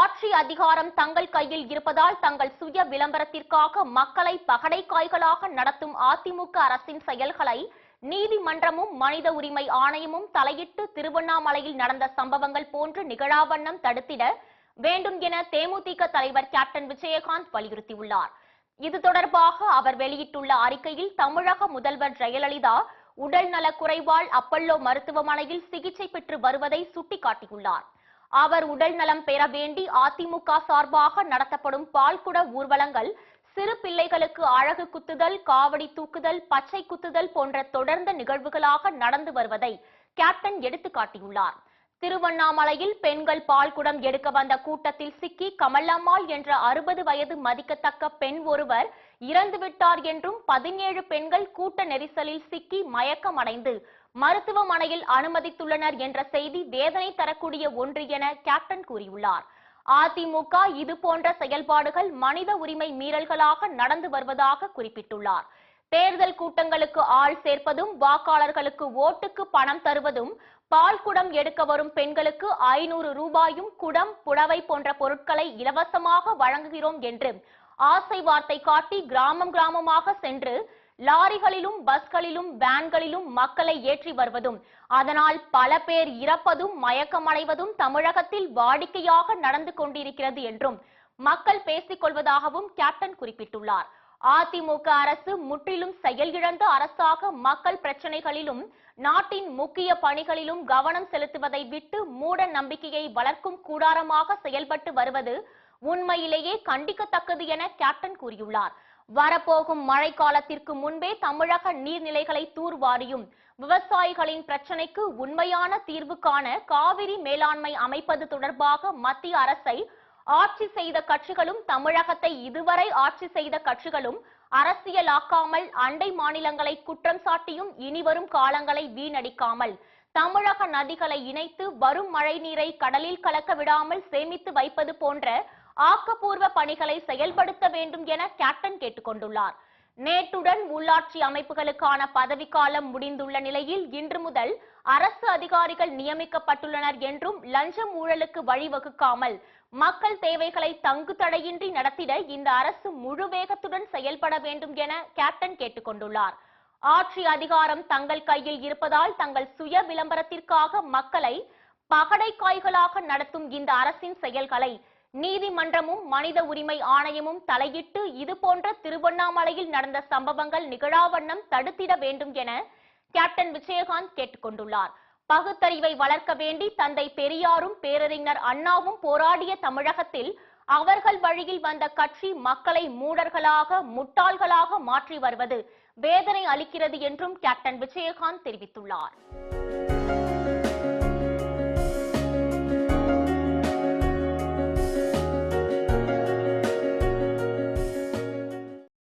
ஆட்சி அதிகாரம் தங்கள் கையில் இருப்பதால் தங்கள் சுய விளம்பரத்திற்காக மக்களை பகடைக்காய்களாக நடத்தும் அதிமுக அரசின் செயல்களை நீதிமன்றமும் மனித உரிமை ஆணையமும் தலையிட்டு திருவண்ணாமலையில் நடந்த சம்பவங்கள் போன்று நிகழாவண்ணம் தடுத்திட வேண்டும் என தேமுதிக தலைவர் கேப்டன் விஜயகாந்த் வலியுறுத்தியுள்ளார். இது தொடர்பாக அவர் வெளியிட்டுள்ள அறிக்கையில் தமிழக முதல்வர் ஜெயலலிதா உடல் குறைவால் அப்பல்லோ மருத்துவமனையில் சிகிச்சை பெற்று வருவதை சுட்டிக்காட்டியுள்ளார். அவர் உடல் நலம் பெற வேண்டி அதிமுக சார்பாக நடத்தப்படும் பால்குட ஊர்வலங்கள் சிறு பிள்ளைகளுக்கு அழகு குத்துதல் காவடி தூக்குதல் பச்சை குத்துதல் போன்ற தொடர்ந்த நிகழ்வுகளாக நடந்து வருவதை கேப்டன் எடுத்துக்காட்டியுள்ளார். திருவண்ணாமலையில் பெண்கள் பால்குடம் எடுக்க வந்த கூட்டத்தில் சிக்கி கமலம்மாள் என்ற அறுபது வயது மதிக்கத்தக்க பெண் ஒருவர் இறந்துவிட்டார் என்றும் பதினேழு பெண்கள் கூட்ட நெரிசலில் சிக்கி மயக்கமடைந்து மருத்துவமனையில் அனுமதித்துள்ளனர் என்ற செய்தி வேதனை தரக்கூடிய ஒன்று என கேப்டன் கூறியுள்ளார். அதிமுக இது போன்ற செயல்பாடுகள் மனித உரிமை மீறல்களாக நடந்து வருவதாக குறிப்பிட்டுள்ளார். தேர்தல் கூட்டங்களுக்கு ஆள் சேர்ப்பதும் வாக்காளர்களுக்கு ஓட்டுக்கு பணம் தருவதும் பால் குடம் எடுக்க வரும் பெண்களுக்கு ஐநூறு ரூபாயும் குடம் புடவை போன்ற பொருட்களை இலவசமாக வழங்குகிறோம் என்று ஆசை வார்த்தை காட்டி கிராமம் கிராமமாக சென்று லாரிகளிலும் பஸ்களிலும் வேன்களிலும் மக்களை ஏற்றி வருவதும் அதனால் பல பேர் இறப்பதும் மயக்கமடைவதும் தமிழகத்தில் வாடிக்கையாக நடந்து கொண்டிருக்கிறது என்றும் மக்கள் பேசிக் கொள்வதாகவும் கேப்டன் குறிப்பிட்டுள்ளார். அதிமுக அரசு முற்றிலும் செயலிழந்த அரசாக மக்கள் பிரச்சனைகளிலும் நாட்டின் முக்கிய பணிகளிலும் கவனம் செலுத்துவதை விட்டு மூட நம்பிக்கையை வளர்க்கும் கூடாரமாக செயல்பட்டு வருவது உண்மையிலேயே கண்டிக்கத்தக்கது என கேப்டன் கூறியுள்ளார். வரப்போகும் மழைக்காலத்திற்கு முன்பே தமிழக நீர்நிலைகளை தூர்வாரியும் விவசாயிகளின் பிரச்சினைக்கு உண்மையான தீர்வு காண காவிரி மேலாண்மை அமைப்பது தொடர்பாக மத்திய அரசை ஆட்சி செய்த கட்சிகளும் தமிழகத்தை இதுவரை ஆட்சி செய்த கட்சிகளும் அரசியலாக்காமல் அண்டை மாநிலங்களை குற்றம் சாட்டியும் இனிவரும் காலங்களை வீணடிக்காமல் தமிழக நதிகளை இணைத்து வரும் மழை நீரை கடலில் கலக்க விடாமல் சேமித்து வைப்பது போன்ற ஆக்கப்பூர்வ பணிகளை செயல்படுத்த வேண்டும் என கேப்டன் கேட்டுக்கொண்டுள்ளார். நேற்றுடன் உள்ளாட்சி அமைப்புகளுக்கான பதவிக்காலம் முடிந்துள்ள நிலையில் இன்று முதல் அரசு அதிகாரிகள் நியமிக்கப்பட்டுள்ளனர் என்றும் லஞ்சம் ஊழலுக்கு வழிவகுக்காமல் மக்கள் தேவைகளை தங்கு தடையின்றி நடத்திட இந்த அரசு முழு வேகத்துடன் செயல்பட வேண்டும் என கேப்டன் கேட்டுக்கொண்டுள்ளார் ஆட்சி அதிகாரம் தங்கள் கையில் இருப்பதால் தங்கள் சுய விளம்பரத்திற்காக மக்களை பகடைக்காய்களாக நடத்தும் இந்த அரசின் செயல்களை நீதிமன்றமும் மனித உரிமை ஆணையமும் தலையிட்டு இதுபோன்ற திருவண்ணாமலையில் நடந்த சம்பவங்கள் நிகழாவண்ணம் தடுத்திட வேண்டும் என கேப்டன் விஜயகாந்த் கேட்டுக்கொண்டுள்ளார். பகுத்தறிவை வளர்க்க வேண்டி தந்தை பெரியாரும் பேரறிஞர் அண்ணாவும் போராடிய தமிழகத்தில் அவர்கள் வழியில் வந்த கட்சி மக்களை மூடர்களாக முட்டாள்களாக மாற்றி வருவது வேதனை அளிக்கிறது என்றும் கேப்டன் விஜயகாந்த் தெரிவித்துள்ளார்.